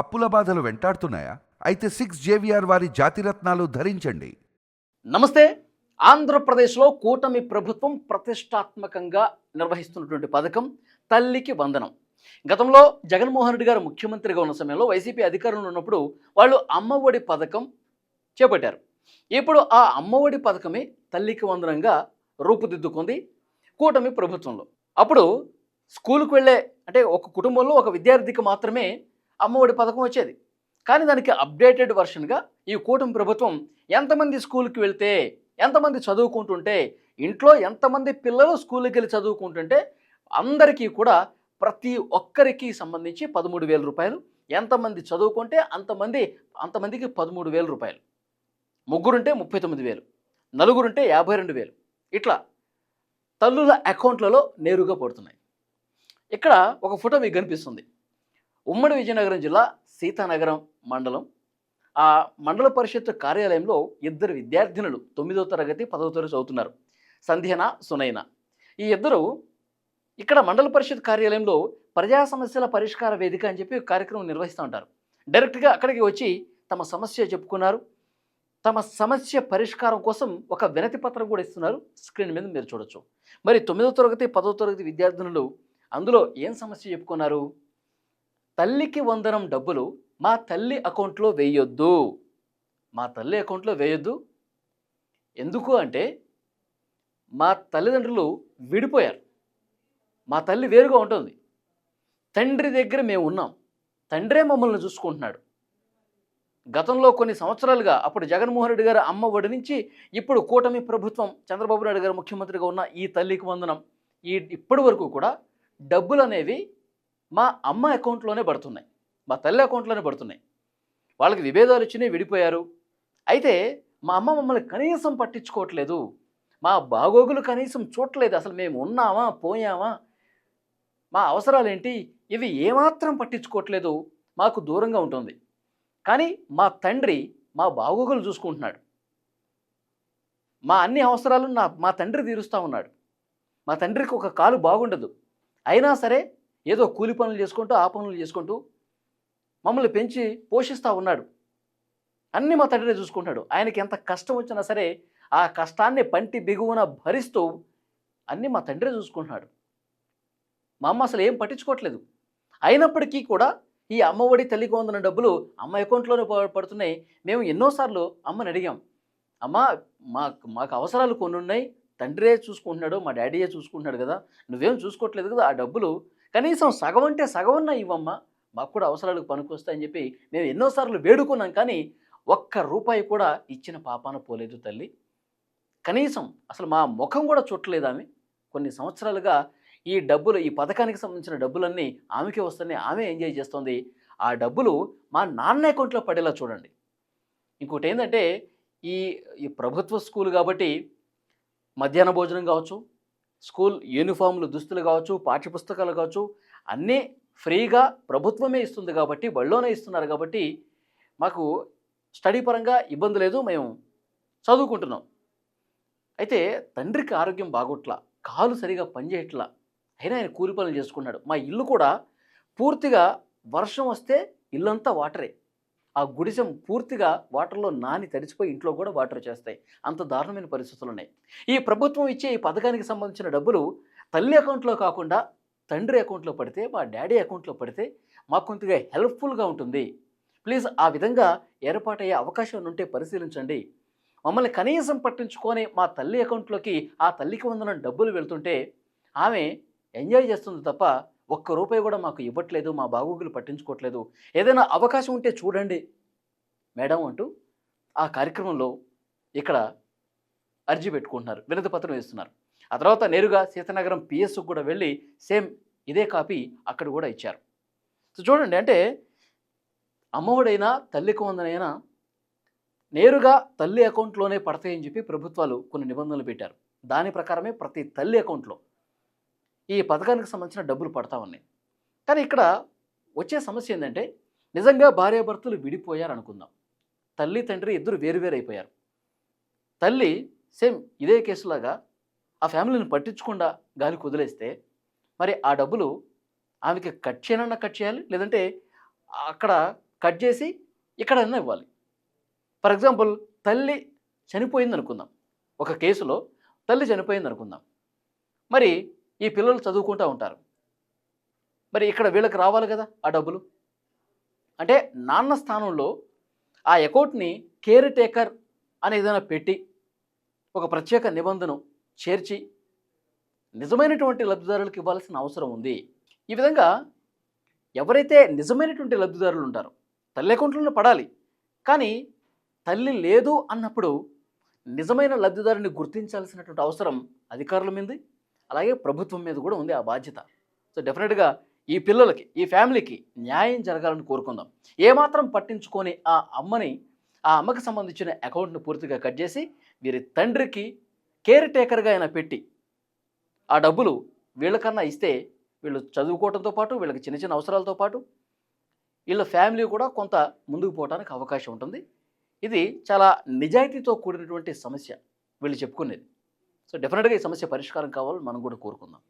అప్పుల బాధలు వెంటాడుతున్నాయా? అయితే సిక్స్ జేవిఆర్ వారి జాతిరత్నాలు ధరించండి. నమస్తే. ఆంధ్రప్రదేశ్లో కూటమి ప్రభుత్వం ప్రతిష్టాత్మకంగా నిర్వహిస్తున్నటువంటి పథకం తల్లికి వందనం. గతంలో జగన్మోహన్ రెడ్డి గారు ముఖ్యమంత్రిగా ఉన్న సమయంలో వైసీపీ అధికారంలో ఉన్నప్పుడు వాళ్ళు అమ్మఒడి పథకం చేపట్టారు. ఇప్పుడు ఆ అమ్మఒడి పథకమే తల్లికి వందనంగా రూపుదిద్దుకుంది కూటమి ప్రభుత్వంలో. అప్పుడు స్కూల్కి వెళ్ళే అంటే ఒక కుటుంబంలో ఒక విద్యార్థికి మాత్రమే అమ్మఒడి పథకం వచ్చేది. కానీ దానికి అప్డేటెడ్ వర్షన్గా ఈ కూటమి ప్రభుత్వం ఎంతమంది స్కూల్కి వెళ్తే ఎంతమంది చదువుకుంటుంటే ఇంట్లో ఎంతమంది పిల్లలు స్కూల్కి వెళ్ళి చదువుకుంటుంటే అందరికీ కూడా ప్రతి ఒక్కరికి సంబంధించి పదమూడు వేల రూపాయలు ఎంతమంది చదువుకుంటే అంతమంది అంతమందికి పదమూడు వేల రూపాయలు. ముగ్గురుంటే ముప్పై తొమ్మిది వేలు నలుగురుంటే యాభై రెండు వేలు. ఇట్లా తల్లుల అకౌంట్లలో నేరుగా పడుతున్నాయి. ఇక్కడ ఒక ఫోటో మీకు కనిపిస్తుంది. ఉమ్మడి విజయనగరం జిల్లా సీతానగరం మండలం. ఆ మండల పరిషత్ కార్యాలయంలో ఇద్దరు విద్యార్థినులు తొమ్మిదో తరగతి పదవ తరగతి చదువుతున్నారు. సంధ్యన సునైన ఈ ఇద్దరు ఇక్కడ మండల పరిషత్ కార్యాలయంలో ప్రజా సమస్యల పరిష్కార వేదిక అని చెప్పి కార్యక్రమం నిర్వహిస్తూ ఉంటారు. డైరెక్ట్గా అక్కడికి వచ్చి తమ సమస్య చెప్పుకున్నారు. తమ సమస్య పరిష్కారం కోసం ఒక వినతి పత్రం కూడా ఇస్తున్నారు. స్క్రీన్ మీద మీరు చూడొచ్చు. మరి తొమ్మిదో తరగతి పదో తరగతి విద్యార్థినులు అందులో ఏం సమస్య చెప్పుకున్నారు? తల్లికి వందనం డబ్బులు మా తల్లి అకౌంట్లో వేయొద్దు. మా తల్లి అకౌంట్లో వేయొద్దు? ఎందుకు అంటే మా తల్లిదండ్రులు విడిపోయారు. మా తల్లి వేరుగా ఉంటుంది. తండ్రి దగ్గర మేము ఉన్నాం. తండ్రే మమ్మల్ని చూసుకుంటున్నాడు. గతంలో కొన్ని సంవత్సరాలుగా అప్పుడు జగన్మోహన్ రెడ్డి గారు అమ్మ ఒడి నుంచి ఇప్పుడు కూటమి ప్రభుత్వం చంద్రబాబు నాయుడు గారు ముఖ్యమంత్రిగా ఉన్న ఈ తల్లికి వందనం. ఈ ఇప్పటి వరకు కూడా డబ్బులు అనేవి మా అమ్మ అకౌంట్లోనే పడుతున్నాయి. మా తల్లి అకౌంట్లోనే పడుతున్నాయి. వాళ్ళకి విభేదాలు వచ్చినాయి విడిపోయారు. అయితే మా అమ్మ మమ్మల్ని కనీసం పట్టించుకోవట్లేదు. మా బాగోగులు కనీసం చూడట్లేదు. అసలు మేము ఉన్నామా పోయామా? మా అవసరాలేంటి? ఇవి ఏమాత్రం పట్టించుకోవట్లేదు. మాకు దూరంగా ఉంటుంది. కానీ మా తండ్రి మా బాగోగులు చూసుకుంటున్నాడు. మా అన్ని అవసరాలు నా మా తండ్రి తీరుస్తూ ఉన్నాడు. మా తండ్రికి ఒక కాలు బాగుండదు. అయినా సరే ఏదో కూలి పనులు చేసుకుంటూ ఆ పనులు చేసుకుంటూ మమ్మల్ని పెంచి పోషిస్తూ ఉన్నాడు. అన్నీ మా తండ్రి చూసుకుంటాడు ఆయనకి ఎంత కష్టం వచ్చినా సరే ఆ కష్టాన్ని పంటి బిగువున భరిస్తూ అన్నీ మా తండ్రి చూసుకుంటున్నాడు. మా అమ్మ అసలు ఏం పట్టించుకోవట్లేదు. అయినప్పటికీ కూడా ఈ అమ్మఒడి తల్లికి వందన డబ్బులు అమ్మ అకౌంట్లోనే పడుతున్నాయి. మేము ఎన్నోసార్లు అమ్మని అడిగాం. అమ్మ మాకు మాకు అవసరాలు కొన్ని ఉన్నాయి తండ్రే చూసుకుంటున్నాడు మా డాడీయే చూసుకుంటున్నాడు కదా. నువ్వేం చూసుకోవట్లేదు కదా ఆ డబ్బులు కనీసం సగం అంటే సగం ఇవ్వమ్మా. మాకు కూడా అవసరాలకు పనికొస్తాయని చెప్పి మేము ఎన్నోసార్లు వేడుకున్నాం కానీ ఒక్క రూపాయి కూడా ఇచ్చిన పాపాన పోలేదు తల్లి. కనీసం అసలు మా ముఖం కూడా చుట్టలేదు ఆమె. కొన్ని సంవత్సరాలుగా ఈ డబ్బులు ఈ పథకానికి సంబంధించిన డబ్బులన్నీ ఆమెకే వస్తున్నాయి ఆమె ఎంజాయ్ చేస్తుంది. ఆ డబ్బులు మా నాన్న అకౌంట్లో పడేలా చూడండి. ఇంకోటి ఏంటంటే ఈ ఈ ప్రభుత్వ స్కూల్ కాబట్టి మధ్యాహ్న భోజనం కావచ్చు స్కూల్ యూనిఫామ్లు దుస్తులు కావచ్చు పాఠ్యపుస్తకాలు కావచ్చు అన్నీ ఫ్రీగా ప్రభుత్వమే ఇస్తుంది కాబట్టి బళ్ళోనే ఇస్తున్నారు కాబట్టి మాకు స్టడీ పరంగా ఇబ్బంది లేదు మేము చదువుకుంటున్నాం. అయితే తండ్రికి ఆరోగ్యం బాగోట్లా కాలు సరిగా పనిచేయట్లా అయినా ఆయన కూలి పనులు చేసుకున్నాడు. మా ఇల్లు కూడా పూర్తిగా వర్షం వస్తే ఇల్లంతా వాటరే. ఆ గుడిసెం పూర్తిగా వాటర్లో నాని తడిచిపోయి ఇంట్లో కూడా వాటర్ చేస్తాయి. అంత దారుణమైన పరిస్థితులు ఉన్నాయి ఈ ప్రభుత్వం ఇచ్చే ఈ పథకానికి సంబంధించిన డబ్బులు తల్లి అకౌంట్లో కాకుండా తండ్రి అకౌంట్లో పడితే మా డాడీ అకౌంట్లో పడితే మాకు కొంతగా హెల్ప్ఫుల్గా ఉంటుంది. ప్లీజ్ ఆ విధంగా ఏర్పాటయ్యే అవకాశం ఉంటే పరిశీలించండి. మమ్మల్ని కనీసం పట్టించుకొని మా తల్లి అకౌంట్లోకి ఆ తల్లికి వందన డబ్బులు వెళ్తుంటే ఆమె ఎంజాయ్ చేస్తుంది తప్ప ఒక్క రూపాయి కూడా మాకు ఇవ్వట్లేదు మా బాగోగులు పట్టించుకోవట్లేదు. ఏదైనా అవకాశం ఉంటే చూడండి. మేడం అంటూ ఆ కార్యక్రమంలో ఇక్కడ అర్జీ పెట్టుకుంటున్నారు వినతి పత్రం ఇస్తున్నారు. ఆ తర్వాత నేరుగా సీతానగరం పిఎస్కు కూడా వెళ్ళి సేమ్ ఇదే కాపీ అక్కడ కూడా ఇచ్చారు. సో చూడండి అంటే అమ్మఒడైనా తల్లికి వందనైనా నేరుగా తల్లి అకౌంట్లోనే పడతాయని చెప్పి ప్రభుత్వాలు కొన్ని నిబంధనలు పెట్టారు. దాని ప్రకారమే ప్రతి తల్లి అకౌంట్లో ఈ పథకానికి సంబంధించిన డబ్బులు పడతా ఉన్నాయి. కానీ ఇక్కడ వచ్చే సమస్య ఏంటంటే నిజంగా భార్యాభర్తలు విడిపోయారు అనుకుందాం తల్లి తండ్రి ఇద్దరు వేరువేరు అయిపోయారు తల్లి సేమ్ ఇదే కేసులాగా ఆ ఫ్యామిలీని పట్టించకుండా గాలికి వదిలేస్తే మరి ఆ డబ్బులు ఆమెకి కట్ చేయనన్నా కట్ చేయాలి లేదంటే అక్కడ కట్ చేసి ఇక్కడన్నా ఇవ్వాలి. ఫర్ ఎగ్జాంపుల్ తల్లి చనిపోయింది అనుకుందాం ఒక కేసులో తల్లి చనిపోయింది అనుకుందాం మరి ఈ పిల్లలు చదువుకుంటూ ఉంటారు. మరి ఇక్కడ వీళ్ళకి రావాలి కదా ఆ డబ్బులు? అంటే నాన్న స్థానంలో ఆ అకౌంట్ని కేర్ టేకర్ అని ఏదైనా పెట్టి ఒక ప్రత్యేక నిబంధన చేర్చి నిజమైనటువంటి లబ్ధిదారులకు ఇవ్వాల్సిన అవసరం ఉంది. ఈ విధంగా ఎవరైతే నిజమైనటువంటి లబ్ధిదారులు ఉంటారో తల్లి అకౌంట్లోనే పడాలి. కానీ తల్లి లేదు అన్నప్పుడు నిజమైన లబ్ధిదారుని గుర్తించాల్సినటువంటి అవసరం అధికారుల మీద? అలాగే ప్రభుత్వం మీద కూడా ఉంది ఆ బాధ్యత. సో డెఫినెట్గా ఈ పిల్లలకి ఈ ఫ్యామిలీకి న్యాయం జరగాలని కోరుకుందాం. ఏమాత్రం పట్టించుకొని ఆ అమ్మని ఆ అమ్మకి సంబంధించిన అకౌంట్ను పూర్తిగా కట్ చేసి వీరి తండ్రికి కేర్ టేకర్గా ఆయన పెట్టి ఆ డబ్బులు వీళ్ళకన్నా ఇస్తే వీళ్ళు చదువుకోవడంతో పాటు వీళ్ళకి చిన్న చిన్న అవసరాలతో పాటు వీళ్ళ ఫ్యామిలీ కూడా కొంత ముందుకు పోవడానికి అవకాశం ఉంటుంది. ఇది చాలా నిజాయితీతో కూడినటువంటి సమస్య వీళ్ళు చెప్పుకునేది. సో డెఫినెట్గా ఈ సమస్య పరిష్కారం కావాలని మనం కూడా కోరుకుందాం.